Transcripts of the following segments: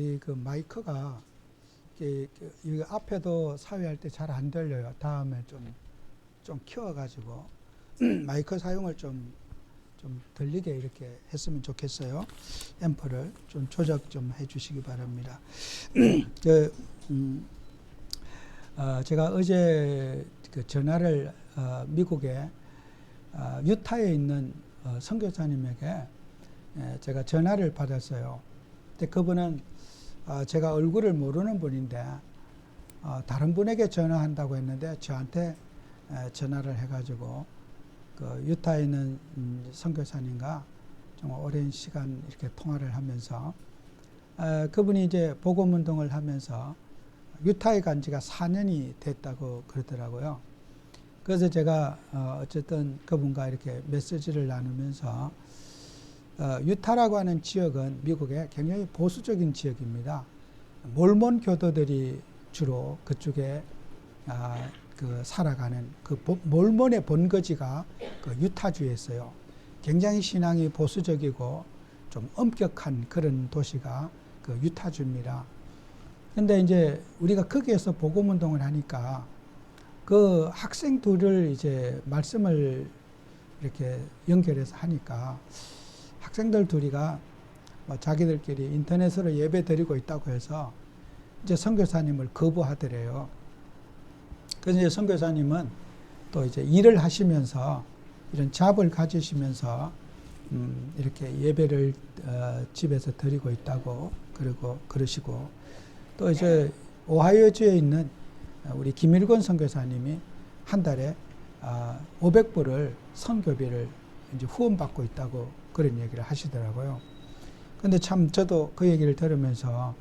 우리 그 마이크가 그이 앞에도 사회할 때 잘 안 들려요. 다음에 좀 좀 키워가지고 마이크 사용을 좀 좀 들리게 이렇게 했으면 좋겠어요. 앰프를 좀 조작 좀 해주시기 바랍니다. 그, 음, 어, 제가 어제 그 전화를 어, 미국에 어, 유타에 있는 어, 선교사님에게 예, 제가 전화를 받았어요. 근데 그분은 어, 제가 얼굴을 모르는 분인데 어, 다른 분에게 전화한다고 했는데 저한테 에, 전화를 해가지고 그 유타에 있는 음, 선교사님과 좀 오랜 시간 이렇게 통화를 하면서 에, 그분이 이제 복음 운동을 하면서 유타에 간 지가 4년이 됐다고 그러더라고요. 그래서 제가 어, 어쨌든 그분과 이렇게 메시지를 나누면서 어, 유타라고 하는 지역은 미국의 굉장히 보수적인 지역입니다. 몰몬 교도들이 주로 그쪽에 아, 그 살아가는 그 보- 몰몬의 본거지가 그 유타주에 있어요. 굉장히 신앙이 보수적이고 좀 엄격한 그런 도시가 그 유타주입니다. 근데 이제 우리가 거기에서 복음 운동을 하니까 그 학생 둘을 이제 말씀을 이렇게 연결해서 하니까 학생들 둘이가 뭐 자기들끼리 인터넷으로 예배 드리고 있다고 해서 이제 선교사님을 거부하더래요. 그래서 이제 선교사님은 또 이제 일을 하시면서 이런 잡을 가지시면서 음, 이렇게 예배를 어, 집에서 드리고 있다고 그러고 그러시고 또 이제 오하이오주에 있는 우리 김일권 선교사님이 한 달에 아, 500불을 선교비를 이제 후원받고 있다고 그런 얘기를 하시더라고요. 근데 참 저도 그 얘기를 들으면서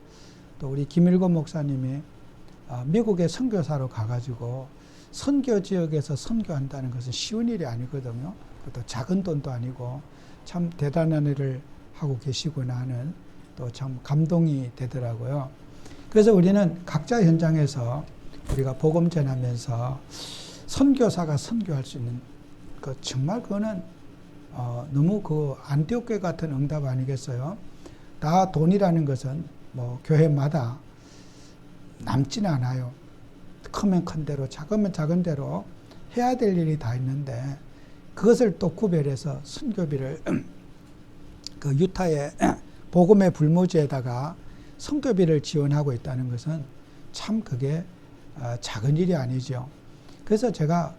또 우리 김일권 목사님이 아, 미국에 선교사로 가가지고 선교 지역에서 선교한다는 것은 쉬운 일이 아니거든요. 그것도 작은 돈도 아니고 참 대단한 일을 하고 계시구나 하는 또 참 감동이 되더라고요. 그래서 우리는 각자 현장에서 우리가 복음 전하면서 선교사가 선교할 수 있는 그 정말 그거는 어, 너무 그 안티옥교 같은 응답 아니겠어요? 다 돈이라는 것은 뭐 교회마다 남지는 않아요. 크면 큰 대로 작으면 작은 대로 해야 될 일이 다 있는데 그것을 또 구별해서 선교비를 그 유타의 복음의 불모지에다가 선교비를 지원하고 있다는 것은 참 그게 어, 작은 일이 아니죠. 그래서 제가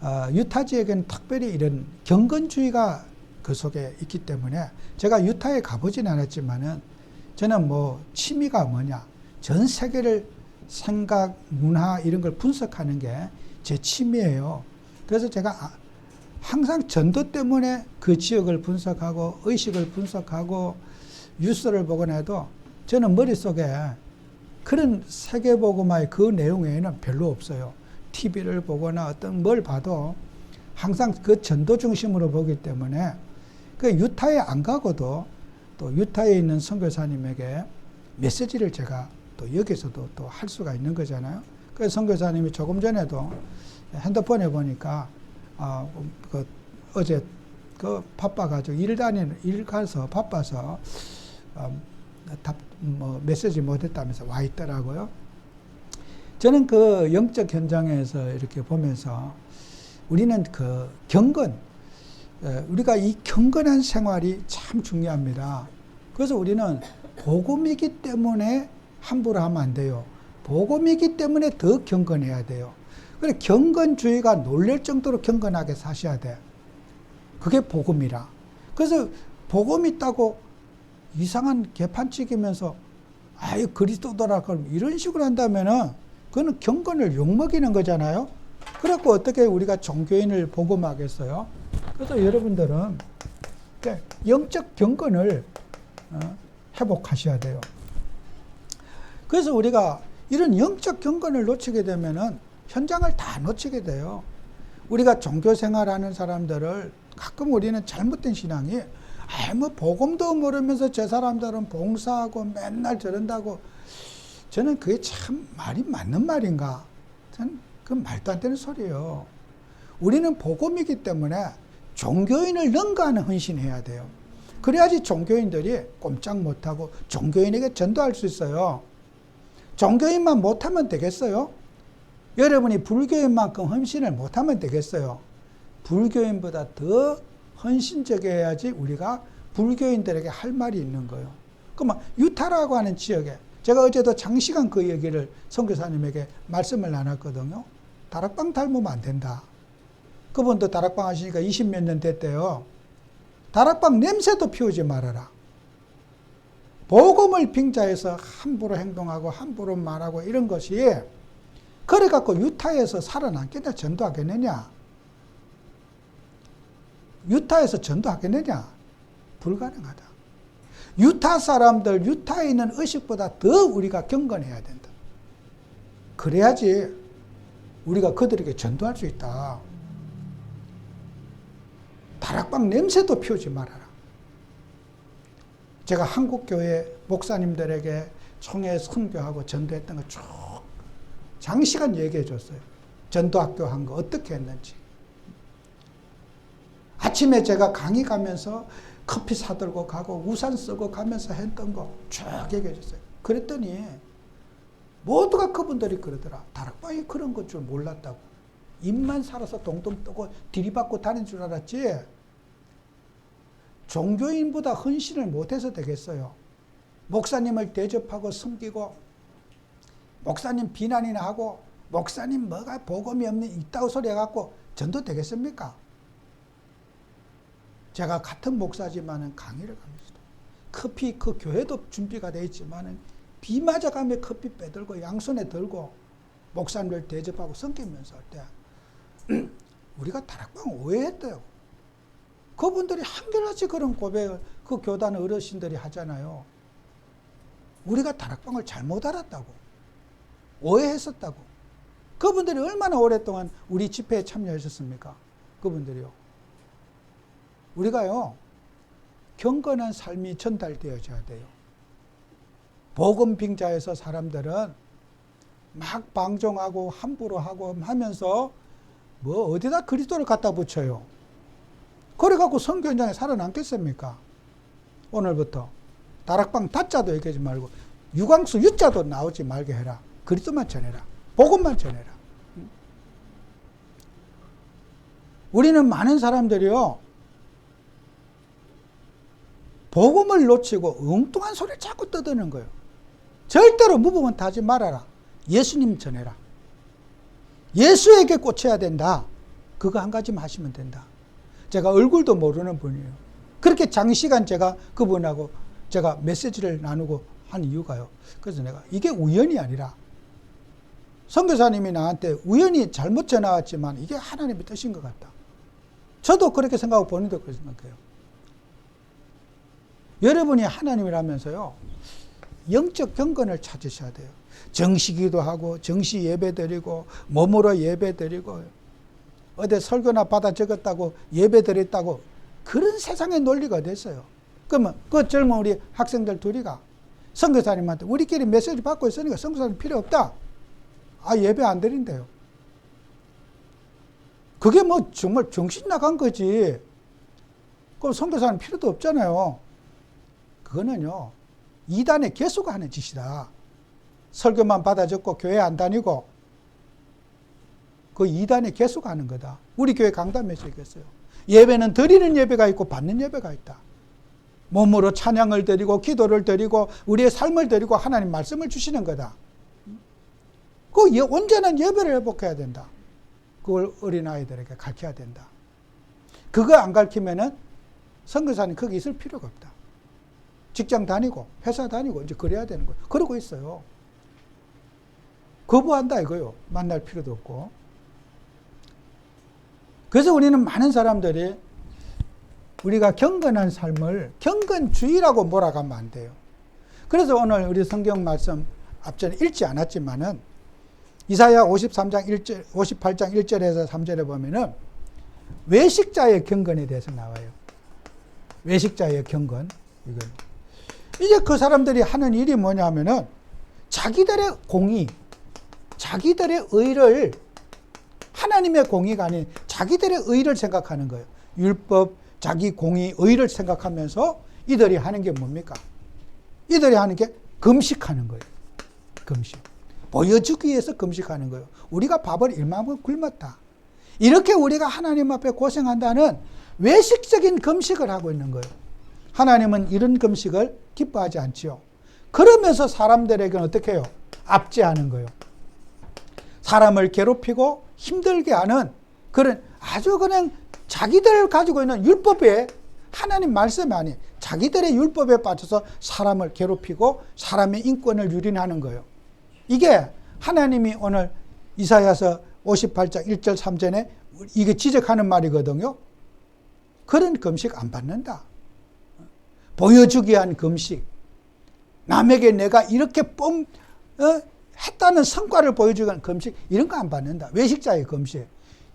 어, 유타 지역에는 특별히 이런 경건주의가 그 속에 있기 때문에 제가 유타에 가보진 않았지만은 저는 뭐 취미가 뭐냐 전 세계를 생각, 문화 이런 걸 분석하는 게 제 취미예요. 그래서 제가 아- 항상 전도 때문에 그 지역을 분석하고 의식을 분석하고 뉴스를 보거나 해도 저는 머릿속에 그런 세계보고마의 그 내용 외에는 별로 없어요. TV를 보거나 어떤 뭘 봐도 항상 그 전도 중심으로 보기 때문에 그 유타에 안 가고도 또 유타에 있는 선교사님에게 메시지를 제가 또 여기서도 또 할 수가 있는 거잖아요. 그래서 선교사님이 조금 전에도 핸드폰에 보니까 아, 그 어제 그 바빠가지고 일 다니는 일 가서 바빠서 어, 답, 뭐 메시지 못했다면서 와 있더라고요. 저는 그 영적 현장에서 이렇게 보면서 우리는 그 경건, 에, 우리가 이 경건한 생활이 참 중요합니다. 그래서 우리는 복음이기 때문에 함부로 하면 안 돼요. 복음이기 때문에 더 경건해야 돼요. 그래 경건주의가 놀랄 정도로 경건하게 사셔야 돼. 그게 복음이라. 그래서 복음 있다고 이상한 개판치기면서 아유 그리스도더라 그럼 이런 식으로 한다면은 그거는 경건을 욕먹이는 거잖아요. 그래갖고 어떻게 우리가 종교인을 복음하겠어요? 그래서 여러분들은 영적 경건을 어, 회복하셔야 돼요. 그래서 우리가 이런 영적 경건을 놓치게 되면은 현장을 다 놓치게 돼요. 우리가 종교 생활하는 사람들을 가끔 우리는 잘못된 신앙이 아뭐 복음도 모르면서 저 사람들은 봉사하고 맨날 저런다고 저는 그게 참 말이 맞는 말인가? 저는 그 말도 안 되는 소리예요. 우리는 복음이기 때문에 종교인을 능가하는 헌신해야 돼요. 그래야지 종교인들이 꼼짝 못하고 종교인에게 전도할 수 있어요. 종교인만 못하면 되겠어요? 여러분이 불교인만큼 헌신을 못하면 되겠어요? 불교인보다 더 헌신적이어야지 우리가 불교인들에게 할 말이 있는 거예요. 그러면 유타라고 하는 지역에 제가 어제도 장시간 그 얘기를 선교사님에게 말씀을 나눴거든요. 다락방 닮으면 안 된다. 그분도 다락방 하시니까 20 몇 년 됐대요. 다락방 냄새도 피우지 말아라. 복음을 빙자해서 함부로 행동하고 함부로 말하고 이런 것이 그래 갖고 유타에서 살아남겠냐 전도하겠느냐 유타에서 전도하겠느냐 불가능하다. 유타 사람들 유타에 있는 의식보다 더 우리가 경건해야 된다. 그래야지 우리가 그들에게 전도할 수 있다. 다락방 냄새도 피우지 말아라. 제가 한국교회 목사님들에게 총회 선교하고 전도했던 거 쭉 장시간 얘기해 줬어요. 전도학교 한 거 어떻게 했는지. 아침에 제가 강의 가면서 커피 사들고 가고 우산 쓰고 가면서 했던 거 쭉 얘기해 줬어요. 그랬더니 모두가 그분들이 그러더라. 다락방이 그런 것줄 몰랐다고. 입만 살아서 동동 뜨고 들이받고 다닌 줄 알았지. 종교인보다 헌신을 못해서 되겠어요. 목사님을 대접하고 섬기고 목사님 비난이나 하고 목사님 뭐가 복음이 없는 이따구 소리 해갖고 전도 되겠습니까? 제가 같은 목사지만은 강의를 갑니다. 커피 그 교회도 준비가 돼 있지만은 비 맞아가며 커피 빼들고 양손에 들고 목사님을 대접하고 섬기면서 할 때 우리가 다락방 오해했대요. 그분들이 한결같이 그런 고백을 그 교단 어르신들이 하잖아요. 우리가 다락방을 잘못 알았다고. 오해했었다고. 그분들이 얼마나 오랫동안 우리 집회에 참여하셨습니까? 그분들이요. 우리가요, 경건한 삶이 전달되어져야 돼요. 복음 빙자에서 사람들은 막 방종하고 함부로 하고 하면서 뭐 어디다 그리스도를 갖다 붙여요. 그래갖고 현장에 살아남겠습니까? 오늘부터 다락방 다자도 얘기하지 말고 유광수 유자도 나오지 말게 해라. 그리스도만 전해라. 복음만 전해라. 우리는 많은 사람들이요. 복음을 놓치고 엉뚱한 소리를 자꾸 떠드는 거예요. 절대로 무복은 타지 말아라. 예수님 전해라. 예수에게 꽂혀야 된다. 그거 한 가지만 하시면 된다. 제가 얼굴도 모르는 분이에요. 그렇게 장시간 제가 그분하고 제가 메시지를 나누고 한 이유가요. 그래서 내가 이게 우연이 아니라 선교사님이 나한테 우연히 잘못 전화왔지만 이게 하나님의 뜻인 것 같다. 저도 그렇게 생각하고 본인도 그렇게 생각해요. 여러분이 하나님이라면서요. 영적 경건을 찾으셔야 돼요. 정시기도 하고 정시 예배 드리고 몸으로 예배 드리고 어디 설교나 받아 적었다고 예배 드렸다고 그런 세상의 논리가 됐어요. 그러면 그 젊은 우리 학생들 둘이가 선교사님한테 우리끼리 메시지 받고 있으니까 선교사님 필요 없다. 아 예배 안 드린대요. 그게 뭐 정말 정신 나간 거지. 그럼 선교사님 필요도 없잖아요. 그거는요 이단의 개수가 하는 짓이다. 설교만 받아 적고 교회 안 다니고 그 이단의 개수가 하는 거다. 우리 교회 강단 메시지겠어요. 예배는 드리는 예배가 있고 받는 예배가 있다. 몸으로 찬양을 드리고 기도를 드리고 우리의 삶을 드리고 하나님 말씀을 주시는 거다. 그 예, 온전한 예배를 회복해야 된다. 그걸 어린아이들에게 가르쳐야 된다. 그거 안 가르치면은 선교사님 거기 있을 필요가 없다. 직장 다니고 회사 다니고 이제 그래야 되는 거예요. 그러고 있어요. 거부한다 이거요. 만날 필요도 없고. 그래서 우리는 많은 사람들이 우리가 경건한 삶을 경건주의라고 몰아가면 안 돼요. 그래서 오늘 우리 성경 말씀 앞전에 읽지 않았지만은 이사야 53장 1절, 58장 1절에서 3절에 보면은 외식자의 경건에 대해서 나와요. 외식자의 경건. 이건. 이제 그 사람들이 하는 일이 뭐냐면은 자기들의 공의, 자기들의 의를 하나님의 공의가 아닌 자기들의 의를 생각하는 거예요. 율법, 자기 공의, 의를 생각하면서 이들이 하는 게 뭡니까? 이들이 하는 게 금식하는 거예요. 금식. 보여주기 위해서 금식하는 거예요. 우리가 밥을 일만큼 굶었다. 이렇게 우리가 하나님 앞에 고생한다는 외식적인 금식을 하고 있는 거예요. 하나님은 이런 금식을 기뻐하지 않지요. 그러면서 사람들에게는 어떻게 해요? 압제하는 거예요. 사람을 괴롭히고 힘들게 하는 그런 아주 그냥 자기들 가지고 있는 율법에 하나님 말씀이 아니 자기들의 율법에 빠져서 사람을 괴롭히고 사람의 인권을 유린하는 거예요. 이게 하나님이 오늘 이사야서 58장 1절 3절에 이게 지적하는 말이거든요. 그런 금식 안 받는다. 보여주기 위한 금식. 남에게 내가 이렇게 뻥 어? 했다는 성과를 보여주기 위한 금식 이런 거 안 받는다. 외식자의 금식.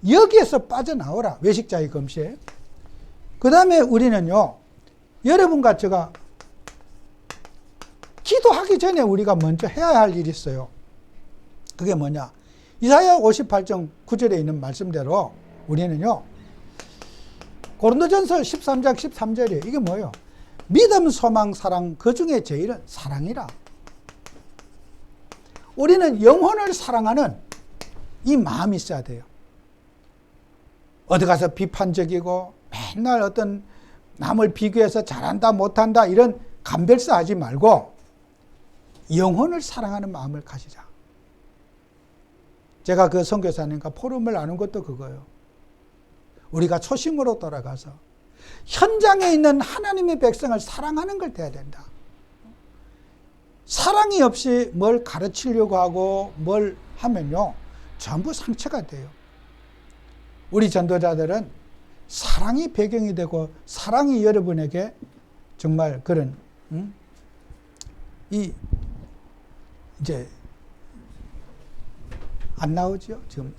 여기에서 빠져나오라. 외식자의 금식. 그 다음에 우리는요. 여러분과 제가 기도하기 전에 우리가 먼저 해야 할 일이 있어요. 그게 뭐냐? 이사야 58장 9절에 있는 말씀대로 우리는요. 고린도전서 13장 13절에 이게 뭐예요? 믿음, 소망, 사랑 그 중에 제일은 사랑이라. 우리는 영혼을 사랑하는 이 마음이 있어야 돼요. 어디 가서 비판적이고 맨날 어떤 남을 비교해서 잘한다 못한다 이런 감별사 하지 말고 영혼을 사랑하는 마음을 가지자. 제가 그 선교사님과 포럼을 나눈 것도 그거예요. 우리가 초심으로 돌아가서 현장에 있는 하나님의 백성을 사랑하는 걸 돼야 된다. 사랑이 없이 뭘 가르치려고 하고 뭘 하면요. 전부 상처가 돼요. 우리 전도자들은 사랑이 배경이 되고 사랑이 여러분에게 정말 그런 음? 이 이제 안 나오죠. 지금